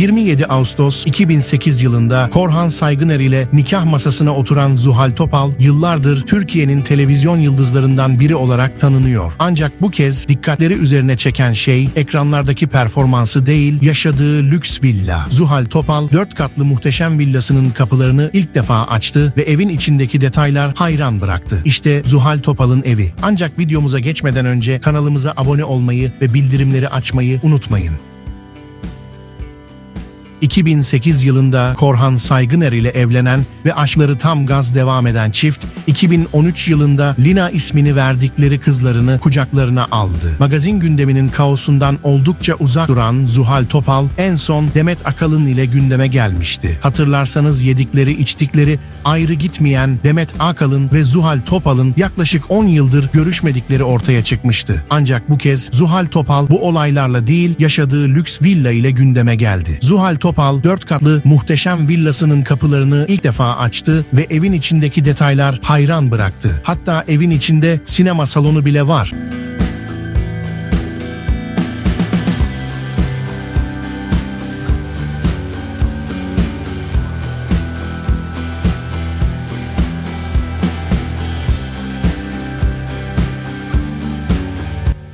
27 Ağustos 2008 yılında Korhan Saygıner ile nikah masasına oturan Zuhal Topal yıllardır Türkiye'nin televizyon yıldızlarından biri olarak tanınıyor. Ancak bu kez dikkatleri üzerine çeken şey ekranlardaki performansı değil yaşadığı lüks villa. Zuhal Topal 4 katlı muhteşem villasının kapılarını ilk defa açtı ve evin içindeki detaylar hayran bıraktı. İşte Zuhal Topal'ın evi. Ancak videomuza geçmeden önce kanalımıza abone olmayı ve bildirimleri açmayı unutmayın. 2008 yılında Korhan Saygıner ile evlenen ve aşkları tam gaz devam eden çift, 2013 yılında Lina ismini verdikleri kızlarını kucaklarına aldı. Magazin gündeminin kaosundan oldukça uzak duran Zuhal Topal en son Demet Akalın ile gündeme gelmişti. Hatırlarsanız yedikleri içtikleri ayrı gitmeyen Demet Akalın ve Zuhal Topal'ın yaklaşık 10 yıldır görüşmedikleri ortaya çıkmıştı. Ancak bu kez Zuhal Topal bu olaylarla değil yaşadığı lüks villa ile gündeme geldi. Zuhal Topal 4 katlı muhteşem villasının kapılarını ilk defa açtı ve evin içindeki detaylar hayran bıraktı. Hatta evin içinde sinema salonu bile var.